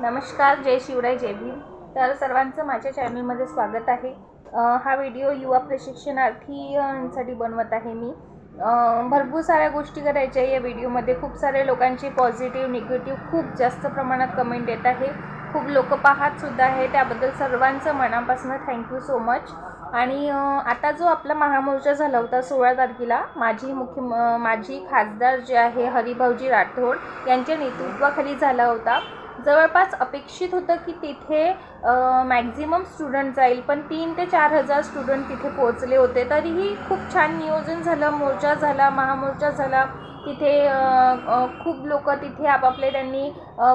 नमस्कार जय शिवराय जय भीम. तर सर्वांचं माझ्या चॅनलमध्ये स्वागत आहे. हा व्हिडिओ युवा प्रशिक्षणार्थीसाठी बनवत आहे मी. भरपूर साऱ्या गोष्टी करायच्या या व्हिडिओमध्ये खूप सारे लोकांची पॉझिटिव्ह निगेटिव्ह खूप जास्त प्रमाणात कमेंट येत आहे. खूप लोक पाहतसुद्धा आहे त्याबद्दल सर्वांचं मनापासून थँक्यू सो मच आणि आता जो आपला महामोर्चा झाला होता सोळा तारखेला माझी मुख्य माझी खासदार जे आहे हरिभाऊजी राठोड यांच्या नेतृत्वाखाली झाला होता. जवळपास अपेक्षित होतं की तिथे मॅक्झिमम स्टुडंट जाईल पण तीन ते चार हजार स्टुडंट तिथे पोहोचले होते. तरीही खूप छान नियोजन झालं मोर्चा झाला महामोर्चा झाला. तिथे खूप लोक तिथे आपापले त्यांनी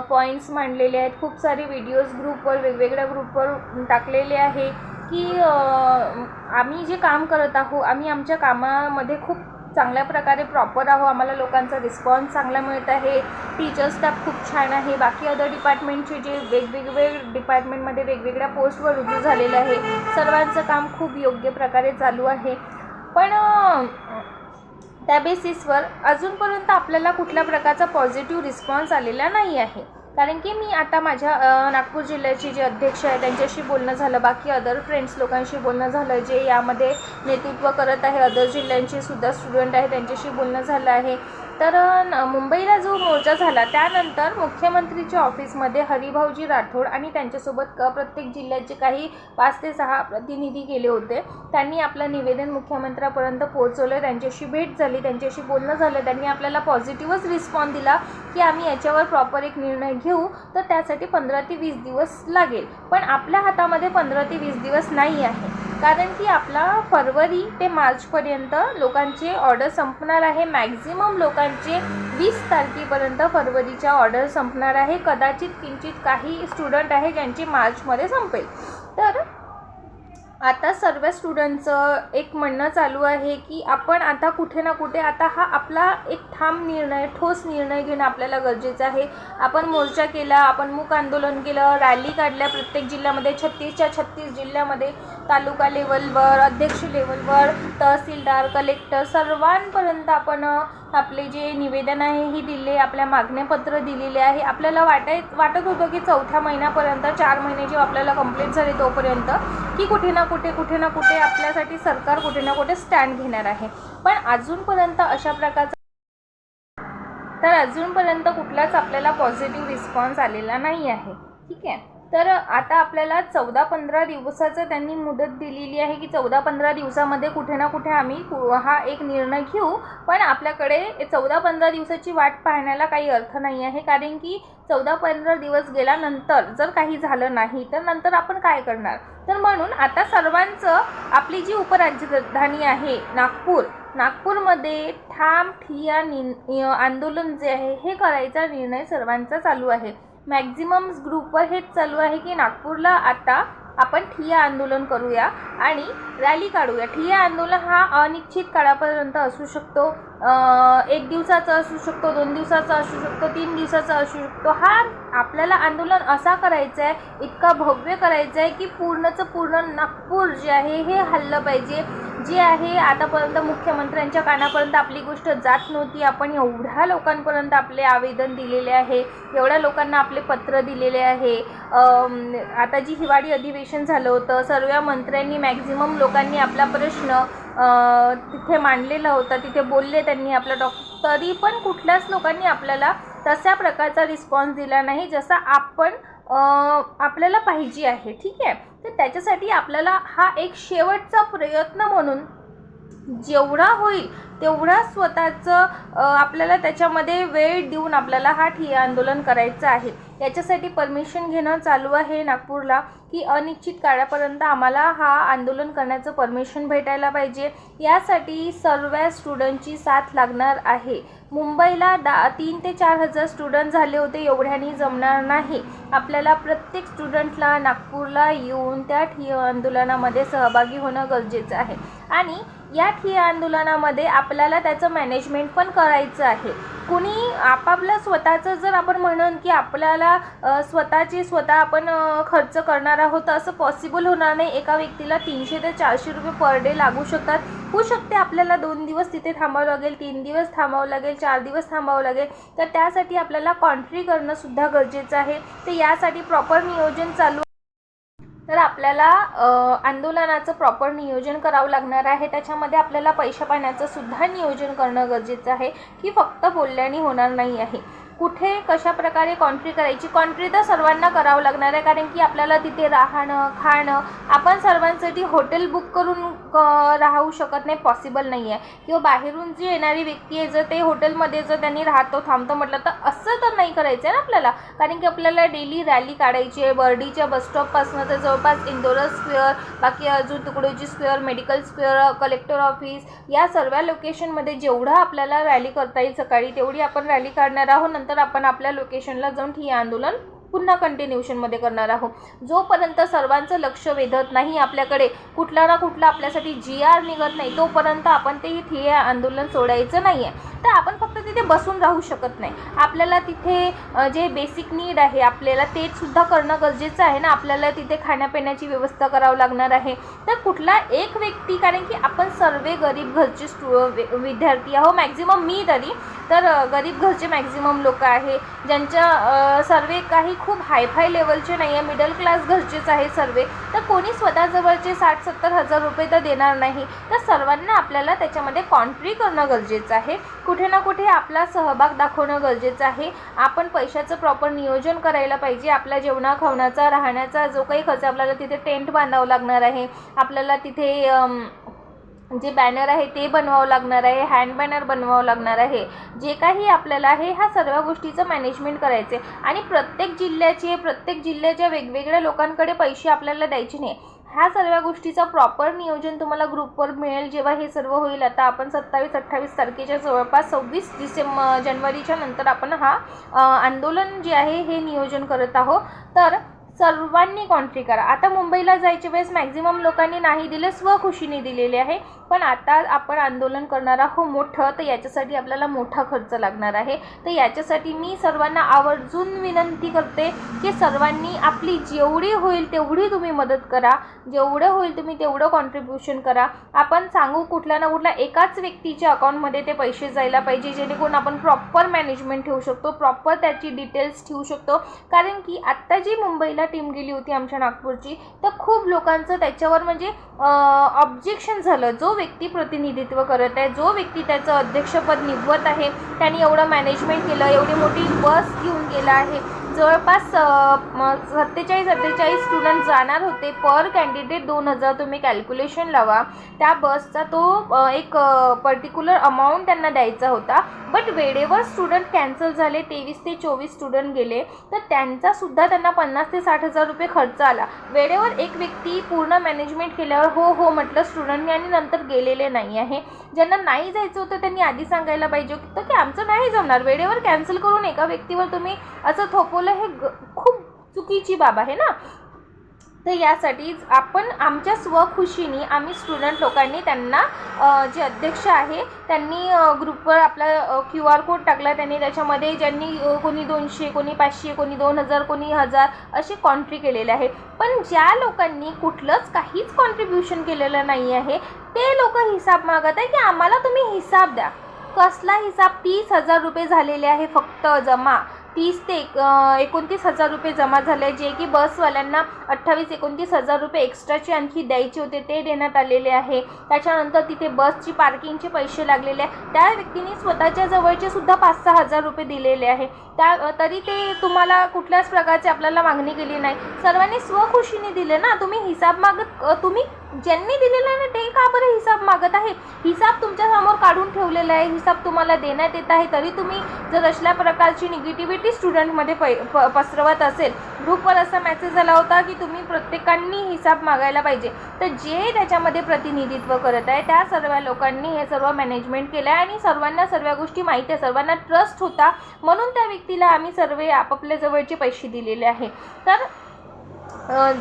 पॉईंट्स मांडलेले आहेत. खूप सारे व्हिडिओज ग्रुपवर वेगवेगळ्या ग्रुपवर टाकलेले आहे की आम्ही जे काम करत आहोत आम्ही आमच्या कामामध्ये खूप चांगल्या प्रकारे प्रॉपर आहो. आम्हाला लोकांचा रिस्पॉन्स चांगला मिळत आहे. टीचर स्टाफ खूप छान आहे. बाकी अदर डिपार्टमेंटचे जे वेगवेगळे डिपार्टमेंटमध्ये वेगवेगळ्या पोस्टवर रुजू झालेले आहे. सर्वांचं काम खूप योग्य प्रकारे चालू आहे. पण त्या बेसिसवर अजूनपर्यंत आपल्याला कुठल्या प्रकारचा पॉझिटिव्ह रिस्पॉन्स आलेला नाही आहे. कारण की मी आता माझ्या नागपूर जिल्ह्याचे जे अध्यक्ष आहे त्यांच्याशी बोलणं झालं. बाकी अदर फ्रेंड्स लोकांशी बोलणं झालं. जे यामध्ये नेतृत्व करत आहे अदर जिल्ह्यांचे सुद्धा स्टुडंट आहे त्यांच्याशी बोलणं झालं आहे. तर मुंबईला जो मोर्चा झाला त्यानंतर मुख्यमंत्रीच्या ऑफिसमध्ये हरिभाऊजी राठोड आणि त्यांच्यासोबत क प्रत्येक जिल्ह्याचे काही पाच ते सहा प्रतिनिधी गेले होते. त्यांनी आपलं निवेदन मुख्यमंत्र्यापर्यंत पोहोचवलं त्यांच्याशी भेट झाली त्यांच्याशी बोलणं झालं त्यांनी आपल्याला पॉझिटिव्हच रिस्पॉन्स दिला की आम्ही याच्यावर प्रॉपर एक निर्णय घेऊ. तर त्यासाठी पंधरा ते वीस दिवस लागेल. पण आपल्या हातामध्ये पंधरा ते वीस दिवस नाही आहे. कारण की आपला फरवरी ते मार्चपर्यंत लोकांचे ऑर्डर संपणार आहे. मॅक्झिमम लोकांचे वीस तारखेपर्यंत फरवरीच्या ऑर्डर संपणार आहे. कदाचित किंचित काही स्टुडंट आहे ज्यांची मार्चमध्ये संपेल. तर आता सर्व स्टुडंटचं एक म्हणणं चालू आहे की आपण आता कुठे ना कुठे आता हा आपला एक ठाम निर्णय ठोस निर्णय घेणं आपल्याला गरजेचं आहे. आपण मोर्चा केला आपण मूक आंदोलन केलं रॅली काढल्या प्रत्येक जिल्ह्यामध्ये छत्तीसच्या छत्तीस जिल्ह्यामध्ये तालुका लेवलवर अध्यक्ष लेवलवर तहसीलदार कलेक्टर सर्वांपर्यंत आपण आपले जे निवेदन आहे ही दिले आपल्या मागण्यापत्र दिलेले आहे. आपल्याला वाटाय वाटत होतं की चौथ्या महिन्यापर्यंत चार महिने जेव्हा आपल्याला कंप्लीट झाले तोपर्यंत की कुठे ना कुठे कुठे ना कुठे आपल्यासाठी सरकार कुठे ना कुठे स्टँड घेणार आहे. पण अजूनपर्यंत अशा प्रकारचा तर अजूनपर्यंत कुठलाच आपल्याला पॉझिटिव्ह रिस्पॉन्स आलेला नाही आहे. ठीक आहे? तर आता आपल्याला चौदा पंधरा दिवसाचं त्यांनी मुदत दिलेली आहे की चौदा पंधरा दिवसामध्ये कुठे ना कुठे आम्ही हा एक निर्णय घेऊ. पण आपल्याकडे चौदा पंधरा दिवसाची वाट पाहण्याला काही अर्थ नाही आहे. कारण की चौदा पंधरा दिवस गेल्यानंतर जर काही झालं नाही तर नंतर आपण काय करणार? तर म्हणून आता सर्वांचं आपली जी उपराजधानी आहे नागपूर नागपूरमध्ये ठाम ठिया नि आंदोलन जे आहे हे करायचा निर्णय सर्वांचा चालू आहे. मॅक्झिमम ग्रुपवर हेच चालू आहे की नागपूरला आता आपण ठिय्या आंदोलन करूया आणि रॅली काढूया. ठिय्या आंदोलन हा अनिश्चित काळापर्यंत असू शकतो. एक दिवसाचा असू शकतो दोन दिवसाचा असू शकतो तीन दिवसाचा असू शकतो. हा आपल्याला आंदोलन असा करायचा आहे इतका भव्य करायचं आहे की पूर्णचं पूर्ण नागपूर जे आहे हे हल्लं पाहिजे. जी आहे आतापर्यंत मुख्यमंत्र्यांच्या कानापर्यंत आपली गोष्ट जात नव्हती. आपण एवढ्या लोकांपर्यंत आपले आवेदन दिलेले आहे एवढ्या लोकांना आपले पत्र दिलेले आहे. आता जी हिवाळी अधिवेशन झालं होतं सर्व मंत्र्यांनी मॅक्झिमम लोकांनी आपला प्रश्न तिथे मांडलेला होता तिथे बोलले त्यांनी आपला डॉक तरी पण कुठल्याच लोकांनी आपल्याला तशा प्रकारचा रिस्पॉन्स दिला नाही जसा आपण आपल्याला पाहिजे आहे. ठीक आहे? तर त्याच्यासाठी आपल्याला हा एक शेवटचा प्रयत्न म्हणून जेवढा होईल तेवढा स्वतःचं आपल्याला त्याच्यामध्ये वेळ देऊन आपल्याला हा ठिय्या आंदोलन करायचं आहे. याच्यासाठी परमिशन घेणं चालू आहे नागपूरला की अनिश्चित काळापर्यंत आम्हाला हा आंदोलन करण्याचं परमिशन भेटायला पाहिजे. यासाठी सर्व स्टुडंटची साथ लागणार आहे. मुंबईला दा तीन ते चार हजार स्टुडंट झाले होते एवढ्यानी जमणार नाही. आपल्याला प्रत्येक स्टुडंटला नागपूरला येऊन त्या ठि आंदोलनामध्ये सहभागी होणं गरजेचं आहे. आणि या ठिय्या आंदोलनामध्ये आपल्याला त्याचं मॅनेजमेंट पण करायचं आहे. कुणी आपापलं स्वतःचं जर आपण म्हणून की आपल्याला स्वतःची स्वतः आपण खर्च करणार आहोत तर असं पॉसिबल होणार नाही. एका व्यक्तीला तीनशे ते चारशे रुपये पर डे लागू शकतात. होऊ शकते आपल्याला दोन दिवस तिथे थांबावं लागेल तीन दिवस थांबावं लागेल चार दिवस थांबावं लागेल. तर त्यासाठी आपल्याला कॉन्ट्री करणंसुद्धा गरजेचं आहे. तर यासाठी प्रॉपर नियोजन चालू तर आपल्याला आंदोलनाचं प्रॉपर नियोजन करावं लागणार आहे. त्याच्यामध्ये आपल्याला पैशा पाण्याचं सुद्धा नियोजन करणं गरजेचं आहे की फक्त बोलल्याने होणार नाही आहे. कुठे कशा प्रकारे कॉन्ट्री करायची? कॉन्ट्री तर सर्वांना करावं लागणार आहे कारण की आपल्याला तिथे राहणं खाणं आपण सर्वांसाठी हॉटेल बुक करून क- राहू शकत नाही पॉसिबल नाही आहे किंवा बाहेरून जी येणारी व्यक्ती आहे जर ते हॉटेलमध्ये जर त्यांनी राहतो थांबतो म्हटलं तर असं तर नाही करायचं आहे ना आपल्याला. कारण की आपल्याला डेली रॅली काढायची आहे बर्डीच्या बसस्टॉपपासून तर जवळपास इंदोरा स्क्वेअर बाकी अजून Tukdoji square medical square collector office या सर्व लोकेशनमध्ये जेवढं आपल्याला रॅली करता येईल सकाळी तेवढी आपण रॅली काढणार आहोत. नंतर आपण आपल्या लोकेशनला जाऊन ठिय्या आंदोलन पुन्हा कंटिन्युएशनमध्ये करणार आहोत. जोपर्यंत सर्वांचं लक्ष वेधत नाही आपल्याकडे कुठला ना कुठला आपल्यासाठी जी आर निघत नाही तोपर्यंत आपण ते ठिय्या आंदोलन सोडायचं नाही आहे तर आपण फक्त तिथे बसून राहू शकत नाही. आपल्याला तिथे जे बेसिक नीड आहे आपल्याला ते सुद्धा करणं गरजेचं आहे ना. आपल्याला तिथे खाण्यापिण्याची व्यवस्था करावं लागणार आहे. तर कुठला एक व्यक्ती कारण की आपण सर्व गरीब घरचे स्टू विद्यार्थी आहो मॅक्झिमम मी तरी. तर गरीब घरचे मॅक्झिमम लोक आहे ज्यांच्या सर्व काही खूप हायफाय लेवलचे नाही आहे मिडल क्लास घरचेच आहे सर्व. तर कोणी स्वतःजवळचे साठ सत्तर हजार रुपये तर देणार नाही. तर सर्वांना आपल्याला त्याच्यामध्ये कॉन्ट्री करणं गरजेचं आहे. कुठे ना कुठे आपला सहभाग दाखवणं गरजेचं आहे. आपण पैशाचं प्रॉपर नियोजन करायला पाहिजे. आपल्या जेवणा खावण्याचा राहण्याचा जो काही खर्च आपल्याला तिथे टेंट बांधावं लागणार आहे. आपल्याला तिथे जे बॅनर आहे ते बनवावं लागणार आहे हँड बॅनर बनवावं लागणार आहे. जे काही आपल्याला आहे ह्या सर्व गोष्टीचं मॅनेजमेंट करायचे आणि प्रत्येक जिल्ह्याचे प्रत्येक जिल्ह्याच्या वेगवेगळ्या लोकांकडे पैसे आपल्याला द्यायचे नाही. ह्या सर्व गोष्टीचं प्रॉपर नियोजन तुम्हाला ग्रुपवर मिळेल. जेव्हा हे सर्व होईल आता आपण सत्तावीस अठ्ठावीस तारखेच्या जवळपास सव्वीस डिसेंबर जानेवारीच्या नंतर आपण हा आंदोलन जे आहे हे नियोजन करत आहोत. तर सर्वांनी कॉन्ट्री करा. आता मुंबईला जायच्या वेळेस मॅक्झिमम लोकांनी नाही दिले स्वखुशीने दिलेले आहे. पण आता आपण आंदोलन करणार आहोत मोठं तर याच्यासाठी आपल्याला मोठा खर्च लागणार आहे. तर याच्यासाठी मी सर्वांना आवर्जून विनंती करते की सर्वांनी आपली जेवढी होईल तेवढी तुम्ही मदत करा. जेवढं होईल तुम्ही तेवढं कॉन्ट्रीब्युशन करा. आपण सांगू कुठल्या ना कुठल्या एकाच व्यक्तीच्या अकाउंटमध्ये ते पैसे जायला पाहिजे जेणेकरून आपण प्रॉपर मॅनेजमेंट ठेवू शकतो प्रॉपर त्याची डिटेल्स ठेवू शकतो. कारण की आत्ता जी मुंबईला टीम गेली होती आमच्या नागपूरची तर खूप लोकांचं त्याच्यावर म्हणजे ऑब्जेक्शन झालं. जो व्यक्ती प्रतिनिधित्व करत आहे जो व्यक्ती त्याचं अध्यक्षपद निभवत आहे त्यांनी एवढं मॅनेजमेंट केलं एवढी मोठी बस घेऊन गेला आहे. जवळपास सत्तेचाळीस अठ्ठेचाळीस स्टुडंट जाणार होते. पर कॅन्डिडेट दोन हजार तुम्ही कॅल्क्युलेशन लावा. त्या बसचा तो एक पर्टिक्युलर अमाऊंट त्यांना द्यायचा होता. बट वेळेवर स्टुडंट कॅन्सल झाले. तेवीस ते चोवीस स्टुडंट गेले. तर त्यांचासुद्धा त्यांना पन्नास ते साठ हजार रुपये खर्च आला. वेळेवर एक व्यक्ती पूर्ण मॅनेजमेंट केल्यावर हो हो म्हटलं स्टुडंटने आणि नंतर गेलेले नाही आहे. ज्यांना नाही जायचं होतं त्यांनी आधी सांगायला पाहिजे होतं की आमचं नाही जमणार. वेळेवर कॅन्सल करून एका व्यक्तीवर तुम्ही असं थोपवलं हे ग खूप चुकीची बाब आहे ना? तर यासाठीच आपण आमच्या स्वखुशीने आम्ही स्टुडंट लोकांनी त्यांना जे अध्यक्ष आहे त्यांनी ग्रुपवर आपला क्यू आर कोड टाकला. त्यांनी त्याच्यामध्ये ज्यांनी कोणी दोनशे कोणी पाचशे कोणी दोन हजार कोणी हजार असे कॉन्ट्री केलेले आहे पण ज्या लोकांनी कुठलंच काहीच कॉन्ट्रीब्युशन केलेलं नाही आहे ते लोक हिसाब मागत आहे की आम्हाला तुम्ही हिसाब द्या. कसला हिसाब? तीस हजार रुपये झालेले आहे फक्त जमा. तीस ते एक एकोणतीस हजार रुपये जमा झाले जे की बसवाल्यांना अठ्ठावीस एकोणतीस हजार रुपये एक्स्ट्राचे आणखी द्यायचे होते ते देण्यात आलेले आहे. त्याच्यानंतर तिथे बसची पार्किंगचे पैसे लागलेले आहे. त्या व्यक्तीने स्वतःच्या जवळचे सुद्धा पाच सहा हजार रुपये दिलेले आहे. त्या तरी ते तुम्हाला कुठल्याच प्रकारची आपल्याला मागणी केली नाही. सर्वांनी स्वखुशीने दिले ना? तुम्ही हिसाब मागत तुम्ही ज्यांनी दिलेला ना ते का बरं हिसाब मागत आहे? हिसाब तुमच्यासमोर काढून ठेवलेला आहे. हिसाब तुम्हाला देण्यात येत आहे. तरी तुम्ही जर असल्या प्रकारची निगेटिव्हिटी स्टुडंटमध्ये पै प पसरवत असेल ग्रुपवर असा मेसेज आला होता की तुम्ही प्रत्येकांनी हिसाब मागायला पाहिजे. तर जे त्याच्यामध्ये प्रतिनिधित्व करत आहे त्या सर्व लोकांनी हे सर्व मॅनेजमेंट केलं आहे आणि सर्वांना सर्व गोष्टी माहिती आहे. सर्वांना ट्रस्ट होता. म्हणून त्या व्यक्तीला आम्ही सर्व आपापल्या जवळचे पैसे दिलेले आहे. तर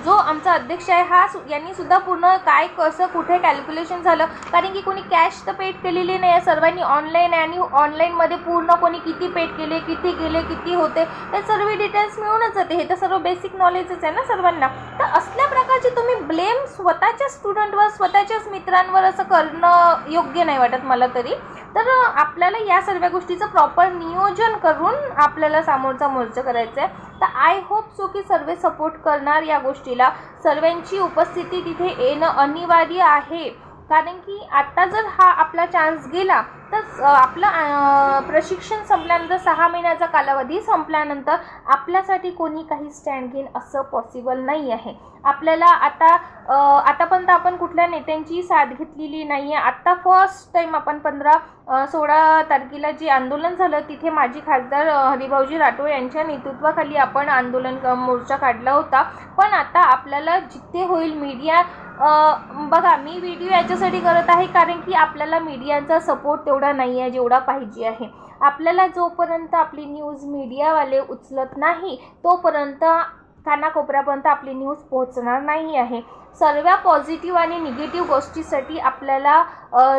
जो आमचा अध्यक्ष आहे हा सु यांनी सुद्धा पूर्ण काय कसं कुठे कॅल्क्युलेशन झालं? कारण की कोणी कॅश तर पेड केलेली नाही आहे. सर्वांनी ऑनलाईन आहे आणि ऑनलाईनमध्ये पूर्ण कोणी किती पेड केले किती गेले किती होते ते सर्व डिटेल्स मिळूनच जाते. हे तर सर्व बेसिक नॉलेजच आहे ना सर्वांना. तर असल्या प्रकारचे तुम्ही ब्लेम स्वतःच्या स्टुडंटवर स्वतःच्याच मित्रांवर असं करणं योग्य नाही वाटत मला तरी. तर आपल्याला या सर्व गोष्टीचं प्रॉपर नियोजन करून आपल्याला समोरचा मोर्चा करायचा आहे तर आय होप सो की सर्व सपोर्ट करणार या गोष्टीला. सर्वांची उपस्थिती तिथे येणं अनिवार्य आहे. कारण की आत्ता जर हा आपला चान्स गेला तर आपलं प्रशिक्षण संपल्यानंतर सहा महिन्याचा कालावधी संपल्यानंतर आपल्यासाठी कोणी काही स्टँड घेईन असं पॉसिबल नाही आहे. आपल्याला आता आतापर्यंत आपण कुठल्या नेत्यांची साथ घेतलेली नाही आहे आत्ता फर्स्ट टाईम आपण पंधरा सोळा तारखेला जे आंदोलन झालं तिथे माजी खासदार हरिभाऊजी राठोड यांच्या नेतृत्वाखाली आपण आंदोलन मोर्चा काढला होता. पण आता आपल्याला जिथे होईल मीडिया बघा मी व्हिडिओ याच्यासाठी करत आहे कारण की आपल्याला मीडियाचा सपोर्ट तेवढा तेवढा नाही आहे जेवढा पाहिजे आहे. आपल्याला जोपर्यंत आपली न्यूज मीडियावाले उचलत नाही तोपर्यंत कानाकोपऱ्यापर्यंत आपली न्यूज पोहोचणार नाही आहे. सर्व पॉझिटिव्ह आणि निगेटिव्ह गोष्टीसाठी आपल्याला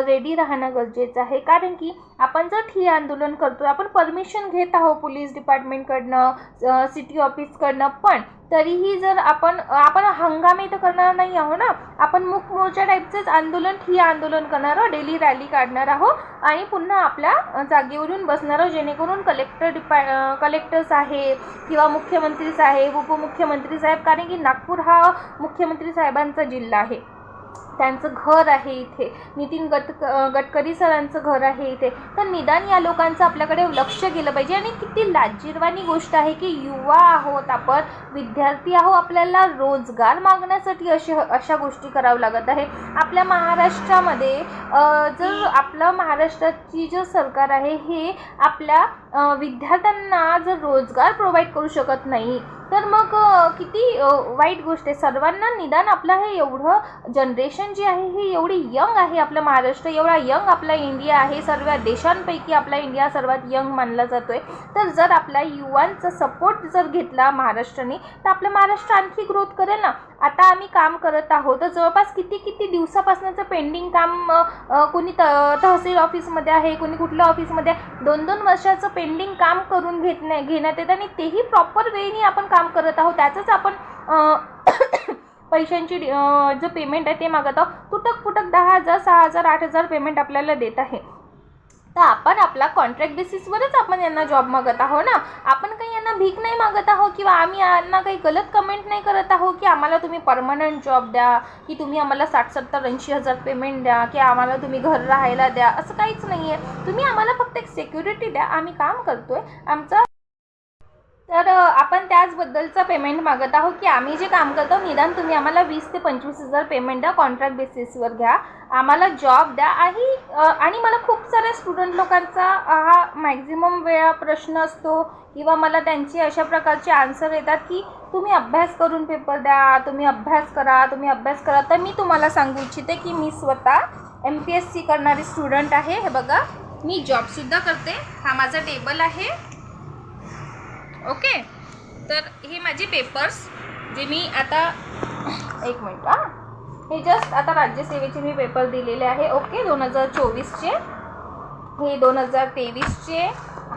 रेडी राहणं गरजेचं आहे. कारण की आपण जर ठिय्या आंदोलन करतो आपण परमिशन घेत आहोत पोलीस डिपार्टमेंटकडनं सिटी ऑफिसकडनं पण तरीही जर आपण आपण हंगामी तर करणार नाही आहो ना. आपण मुक मोर्चा टाईपचंच आंदोलन ठिय्या आंदोलन करणार आहोत. डेली रॅली काढणार आहो आणि पुन्हा आपल्या जागेवरून बसणार आहोत. जेणेकरून कलेक्टर डिपा कलेक्टर साहेब किंवा मुख्यमंत्री साहेब उपमुख्यमंत्री साहेब. कारण की नागपूर हा मुख्यमंत्री साहेबांचा जिल्हा आहे. त्यांचं घर आहे इथे. नितीन गट गडकरी सरांचं घर आहे इथे. तर निदान या लोकांचं आपल्याकडे लक्ष गेलं पाहिजे. आणि किती लाजिरवाणी गोष्ट आहे की युवा आहोत आपण विद्यार्थी आहोत आपल्याला रोजगार मागण्यासाठी अशा अशा गोष्टी करावं लागत आहे. आपल्या महाराष्ट्रामध्ये जर आपलं महाराष्ट्राची जे सरकार आहे हे आपल्या विद्यार्थ्यांना जर रोजगार प्रोव्हाइड करू शकत नाही तर मग किती वाईट गोष्ट आहे. सर्वांना निदान आपलं हे एवढं जनरेशन जी आहे ही एवढी यंग आहे आपलं महाराष्ट्र. एवढा यंग आपला इंडिया आहे. सर्व देशांपैकी आपला इंडिया सर्वात यंग मानला जातो आहे तर जर आपल्या युवांचा सपोर्ट जर घेतला महाराष्ट्राने तर आपलं महाराष्ट्र आणखी ग्रोथ करेल ना? आता आम्ही काम करत आहोत. तर जवळपास किती किती दिवसापासूनचं पेंडिंग काम कोणी त तहसील ऑफिसमध्ये आहे कोणी कुठल्या ऑफिसमध्ये आहे? दोन दोन वर्षाचं पेंडिंग काम करून घेत नाही घेण्यात येतं आणि तेही प्रॉपर वेळेने आपण काम करत आहोत. त्याचंच आपण पैशांची जो पेमेंट आहे ते मागत आहोत. तुटक फुटक दहा हजार सहा हजार आठ हजार पेमेंट आपल्याला देत आहे. तर आपण आपला कॉन्ट्रॅक्ट बेसिसवरच आपण यांना जॉब मागत आहो ना? आपण काही यांना भीक नाही मागत आहो किंवा आम्ही यांना काही गलत कमेंट नाही करत आहो की आम्हाला तुम्ही परमनंट जॉब द्या की तुम्ही आम्हाला साठ सत्तर ऐंशी हजार पेमेंट द्या की आम्हाला तुम्ही घर राहायला द्या असं काहीच नाही आहे तुम्ही आम्हाला फक्त एक सिक्युरिटी द्या. आम्ही काम करतो आहे आमचं तर आपण त्याचबद्दलचं पेमेंट मागत आहोत की आम्ही जे काम करतो निदान तुम्ही आम्हाला वीस ते पंचवीस हजार पेमेंट द्या कॉन्ट्रॅक्ट बेसिसवर घ्या. आम्हाला जॉब द्या. आणि आणि मला खूप साऱ्या स्टुडंट लोकांचा हा मॅक्झिमम वेळा प्रश्न असतो किंवा मला त्यांचे अशा प्रकारचे आन्सर येतात की तुम्ही अभ्यास करून पेपर द्या तुम्ही अभ्यास करा तुम्ही अभ्यास करा. तर मी तुम्हाला सांगू इच्छिते की मी स्वतः एम पी एस सी करणारी स्टुडंट आहे. हे बघा मी जॉबसुद्धा करते. हा माझा टेबल आहे. ओके? तर हे माझे पेपर्स जे मी आता एक मिनिट हां. हे जस्ट आता राज्यसेवेचे मी पेपर दिलेले आहे. ओके दोन हजार चोवीसचे. हे दोन हजार तेवीसचे.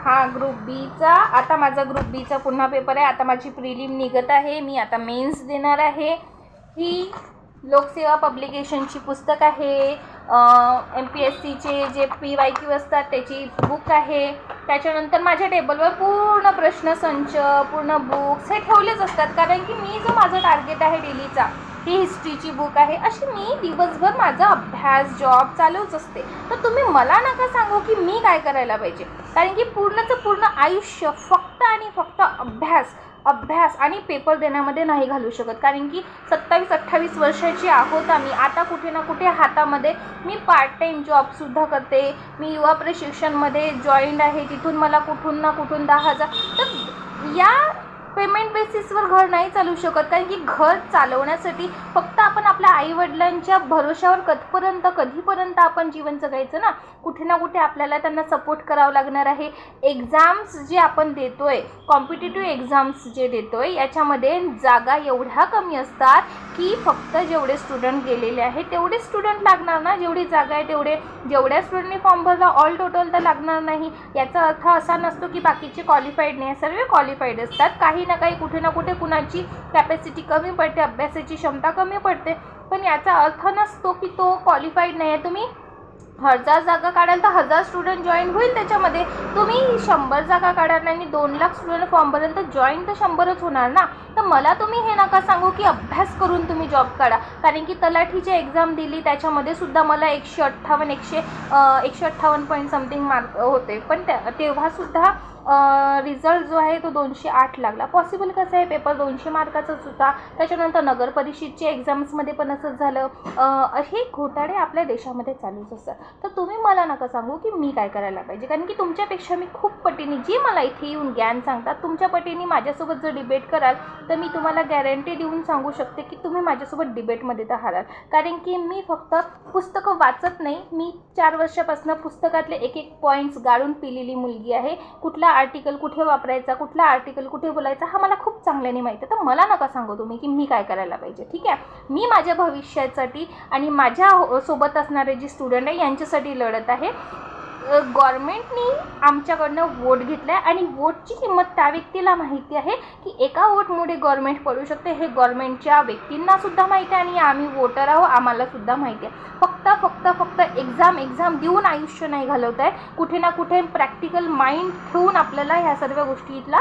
हा ग्रुप बीचा आता माझा ग्रुप बीचा पुन्हा पेपर आहे. आता माझी प्रिलिम निघत आहे. मी आता मेन्स देणार आहे. ही लोकसेवा पब्लिकेशनची पुस्तक आहे. एम पी एस सीचे जे पी वाय क्यू असतात त्याची बुक आहे. त्याच्यानंतर माझ्या टेबलवर पूर्ण प्रश्नसंच पूर्ण बुक्स हे ठेवलेच असतात. कारण की मी जो माझा टार्गेट आहे डेलीचा ही हिस्ट्रीची बुक आहे अशी मी दिवसभर माझा अभ्यास जॉब चालूच असते. तर तुम्ही मला नका सांगू की मी काय करायला पाहिजे. कारण की पूर्णचं पूर्ण आयुष्य फक्त आणि फक्त अभ्यास अभ्यास आणि पेपर देण्यामध्ये नाही घालू शकत. कारण की सत्तावीस अठ्ठावीस वर्षाची आहोत आम्ही. आता कुठे ना कुठे हातामध्ये मी पार्ट टाईम जॉबसुद्धा करते. मी युवा प्रशिक्षणमध्ये जॉईंट आहे. तिथून मला कुठून ना कुठून दहा हजार. तर या पेमेंट बेसिसवर घर नाही चालू शकत. कारण की घर चालवण्यासाठी फक्त आपण आपल्या आईवडिलांच्या भरोशावर कधपर्यंत कधीपर्यंत आपण जीवन जगायचं ना? कुठे ना कुठे आपल्याला त्यांना सपोर्ट करावं लागणार आहे. एक्झाम्स जे आपण देतो आहे कॉम्पिटेटिव्ह एक्झाम्स जे देतो आहे याच्यामध्ये जागा एवढ्या कमी असतात की फक्त जेवढे स्टुडंट गेलेले आहेत तेवढे स्टुडंट लागणार ना? जेवढी जागा आहे तेवढे जेवढ्या स्टुडंटने फॉर्म भरला ऑल टोटल तर लागणार नाही. याचा अर्थ असा नसतो की बाकीचे क्वालिफाईड नाही. सर्व क्वालिफाईड असतात. काही ना काही कुठे ना कुठे कुणाची कॅपॅसिटी कमी पडते अभ्यासाची क्षमता कमी पडते. पण याचा अर्थ नसतो की तो क्वालिफाईड नाही आहे तुम्ही हजार जागा काढाल तर हजार स्टुडंट जॉईन होईल त्याच्यामध्ये. तुम्ही शंभर जागा काढाल आणि दोन लाख स्टुडंट फॉर्म भरेल तर जॉईन तर शंभरच होणार ना? तर मला तुम्ही हे नका सांगू की अभ्यास करून तुम्ही जॉब काढा. कारण की तलाठीची एक्झाम दिली त्याच्यामध्ये सुद्धा मला एकशे अठ्ठावन्न एकशे एकशे अठ्ठावन्न पॉईंट समथिंग मार्क होते. पण त्या तेव्हासुद्धा रिझल्ट जो आहे तो दोनशे आठ लागला. पॉसिबल कसं आहे? पेपर दोनशे मार्काचाच होता. त्याच्यानंतर नगर परिषदच्या एक्झाम्समध्ये पण असंच झालं. हे घोटाळे आपल्या देशामध्ये चालूच असतात. तर तुम्ही मला नका सांगू की मी काय करायला पाहिजे. कारण की तुमच्यापेक्षा मी खूप पटीने जी मला इथे येऊन ज्ञान सांगतात तुमच्या पटीने माझ्यासोबत जर डिबेट कराल तर मी तुम्हाला गॅरंटी देऊन सांगू शकते की तुम्ही माझ्यासोबत डिबेटमध्ये तर हाराल कारण की मी फक्त पुस्तकं वाचत नाही. मी चार वर्षापासून पुस्तकातले एक एक पॉईंट्स गाळून पिलेली मुलगी आहे. कुठला आर्टिकल कुठे वापरायचा कुठला आर्टिकल कुठे बोलायचा हा मला खूप चांगल्याने माहिती आहे. तर मला नका सांगू तुम्ही की मी काय करायला पाहिजे. ठीक आहे? मी माझ्या भविष्यासाठी आणि माझ्या हो-, सोबत असणारे जे स्टुडंट आहे यांच्या यांच्यासाठी लढत आहे. गव्हर्मेंटनी आमच्याकडनं वोट घेतला आहे आणि वोटची किंमत त्या व्यक्तीला माहिती आहे की एका वोटमुळे गव्हर्मेंट पडू शकते. हे गव्हर्मेंटच्या व्यक्तींना सुद्धा माहिती आहे आणि आम्ही वोटर आहोत आम्हाला सुद्धा माहिती आहे. फक्त फक्त फक्त एक्झाम एक्झाम देऊन आयुष्य नाही घालवत आहे कुठे ना कुठे प्रॅक्टिकल माइंड ठेवून आपल्याला ह्या सर्व गोष्टीतला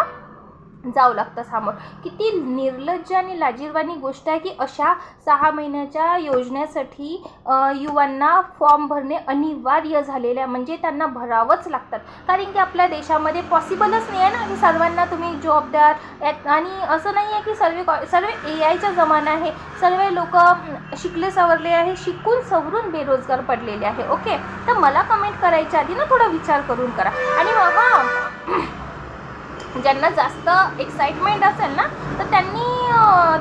जावं लागतं सामोर. किती निर्लज्ज आणि लाजीरवाणी गोष्ट आहे की अशा सहा महिन्याच्या योजनेसाठी युवांना फॉर्म भरणे अनिवार्य झालेले आहे. म्हणजे त्यांना भरावंच लागतात. कारण की आपल्या देशामध्ये पॉसिबलच नाही आहे ना. की सर्वांना तुम्ही जॉब द्या. यात- आणि असं नाही आहे की सर्व कॉ- सर्व ए आयचा जमाना आहे. सर्व लोक शिकले सवरले आहे. शिकून सवरून बेरोजगार पडलेले आहे. ओके? तर मला कमेंट करायच्या आधी ना थोडा विचार करून करा. आणि मग ज्यांना जास्त एक्साइटमेंट असेल ना तर त्यांनी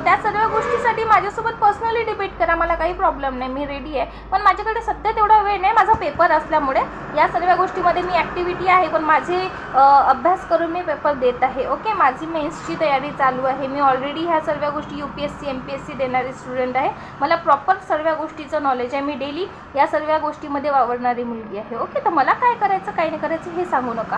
त्या सर्व गोष्टीसाठी माझ्यासोबत पर्सनली डिबेट करा. मला काही प्रॉब्लेम नाही. मी रेडी आहे. पण माझ्याकडे सध्या तेवढा वेळ नाही. माझा पेपर असल्यामुळे या सर्व गोष्टीमध्ये मी ॲक्टिव्हिटी आहे. पण माझे अभ्यास करून मी पेपर देत आहे. ओके माझी मेन्सची तयारी चालू आहे. मी ऑलरेडी ह्या सर्व गोष्टी U P S C M P S C देणारी स्टुडंट आहे. मला प्रॉपर सर्व गोष्टीचं नॉलेज आहे. मी डेली या सर्व गोष्टीमध्ये वावरणारी मुलगी आहे. ओके तर मला काय करायचं काय नाही करायचं हे सांगू नका.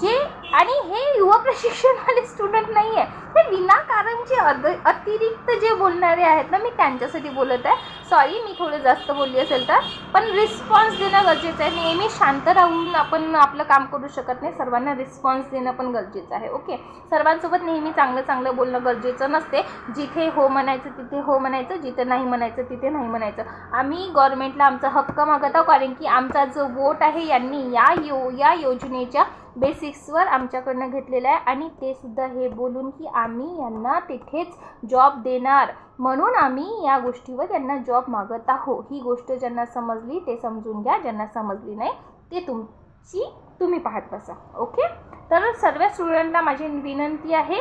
जे आणि हे युवा प्रशिक्षणवाले स्टुडंट नाही आहे ते विनाकारणचे अद अतिरिक्त जे बोलणारे आहेत ना मी त्यांच्यासाठी बोलत आहे. सॉरी मी थोडं जास्त बोलली असेल तर. पण रिस्पॉन्स देणं गरजेचं आहे. नेहमी शांत राहून आपण आपलं काम करू शकत नाही. सर्वांना रिस्पॉन्स देणं पण गरजेचं आहे. ओके सर्वांसोबत नेहमी चांगलं चांगलं बोलणं गरजेचं नसते. जिथे हो म्हणायचं तिथे हो म्हणायचं. जिथे नाही म्हणायचं तिथे नाही म्हणायचं. आम्ही गव्हर्नमेंटला आमचा हक्क मागत आहोत. कारण की आमचा जो वोट आहे यांनी या यो या योजनेच्या बेसिक्सवर आमच्याकडनं घेतलेलं आहे आणि ते सुद्धा हे बोलून की आम्ही यांना तिथेच जॉब देणार. म्हणून आम्ही या गोष्टीवर यांना जॉब मागत आहो ही गोष्ट ज्यांना समजली ते समजून घ्या. ज्यांना समजली नाही ते तुमची तुम्ही पाहत बसा. ओके? तर सर्व स्टुडंटला माझी विनंती आहे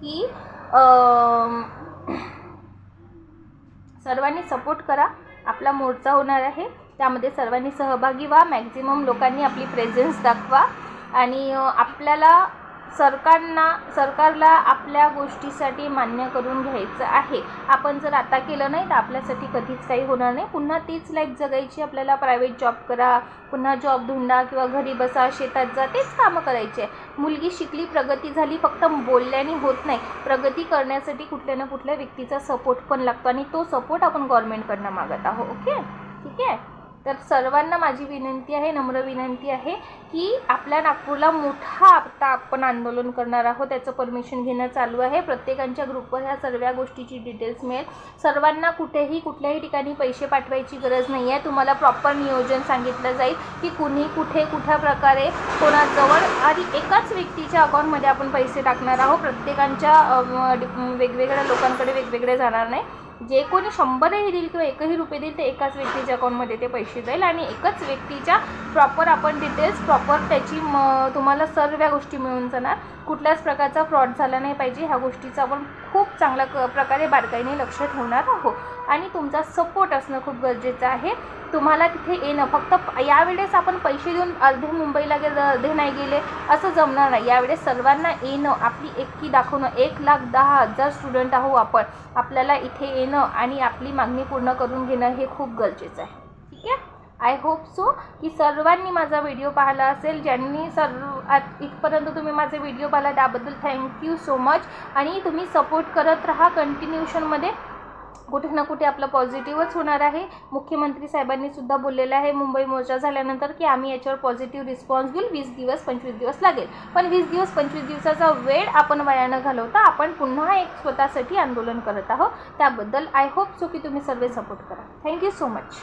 की सर्वांनी सपोर्ट करा. आपला मोर्चा होणार आहे. त्यामध्ये सर्वांनी सहभागी व्हा. मॅक्झिमम लोकांनी आपली प्रेझेन्स दाखवा. आणि आपल्याला सरकारना सरकारला आपल्या गोष्टीसाठी मान्य करून घ्यायचं आहे. आपण जर आता केलं नाही तर आपल्यासाठी कधीच काही होणार नाही. पुन्हा तीच लाईफ जगायची आपल्याला प्रायव्हेट जॉब करा पुन्हा जॉब धुंडा किंवा घरी बसा शेतात जा तेच कामं करायचे आहे. मुलगी शिकली प्रगती झाली फक्त बोलल्याने होत नाही. प्रगती करण्यासाठी कुठल्या ना कुठल्या व्यक्तीचा सपोर्ट पण लागतो आणि तो सपोर्ट आपण गव्हर्मेंटकडनं मागत आहोत. ओके ठीक आहे? तर सर्वांना माझी विनंती आहे नम्र विनंती आहे की आपल्या नागपूरला मोठा आता आपण आंदोलन करणार आहोत त्याचं परमिशन घेणं चालू आहे. प्रत्येकांच्या ग्रुपवर ह्या सर्व गोष्टीची डिटेल्स मिळेल. सर्वांना कुठेही कुठल्याही ठिकाणी पैसे पाठवायची गरज नाही आहे. तुम्हाला प्रॉपर नियोजन सांगितलं जाईल की कुणी कुठे कुठ्या प्रकारे कोणाजवळ आणि एकाच व्यक्तीच्या अकाउंटमध्ये आपण पैसे टाकणार आहोत. प्रत्येकांच्या डि- वेगवेगळ्या लोकांकडे वेगवेगळे जाणार नाही. जे कोणी शंभरही देईल किंवा एकही रुपये देईल ते एकाच व्यक्तीच्या अकाउंटमध्ये ते पैसे जाईल आणि एकच व्यक्तीच्या प्रॉपर आपण डिटेल्स प्रॉपर त्याची म तुम्हाला सर्व गोष्टी मिळून जाणार. कुठल्याच प्रकारचा फ्रॉड झाला नाही पाहिजे. ह्या गोष्टीचा आपण खूप चांगल्या क प्रकारे बारकाईने लक्ष ठेवणार आहोत. आणि तुमचा सपोर्ट असणं खूप गरजेचं आहे. तुम्हाला तिथे येणं फक्त यावेळेस आपण पैसे देऊन अर्धे मुंबईला गेलं अर्धे नाही गेले असं जमणार नाही. यावेळेस सर्वांना येणं आपली एकी दाखवणं एक लाख दहा हजार स्टुडंट आहो आपण. आपल्याला इथे येणं आणि आपली मागणी पूर्ण करून घेणं हे खूप गरजेचं आहे. ठीक आहे? आय होप सो की सर्वांनी माझा व्हिडिओ पाहिला असेल ज्यांनी सर्व आत इथपर्यंत तुम्ही माझे व्हिडिओ पाहिला त्याबद्दल थँक्यू सो मच आणि तुम्ही सपोर्ट करत राहा कंटिन्युशनमध्ये कुठे ना कुठे आपलं पॉझिटिव्हच होणार आहे. मुख्यमंत्री साहेबांनी सुद्धा बोललेलं आहे मुंबई मोर्चा झाल्यानंतर की आम्ही याच्यावर पॉझिटिव्ह रिस्पॉन्स घेऊ वीस दिवस पंचवीस दिवस लागेल. पण वीस दिवस पंचवीस दिवसाचा वेळ आपण वयानं न घालवता आपण पुन्हा एक स्वतःसाठी आंदोलन करत आहोत. त्याबद्दल आय होप सो की तुम्ही सर्व सपोर्ट करा. Thank you so much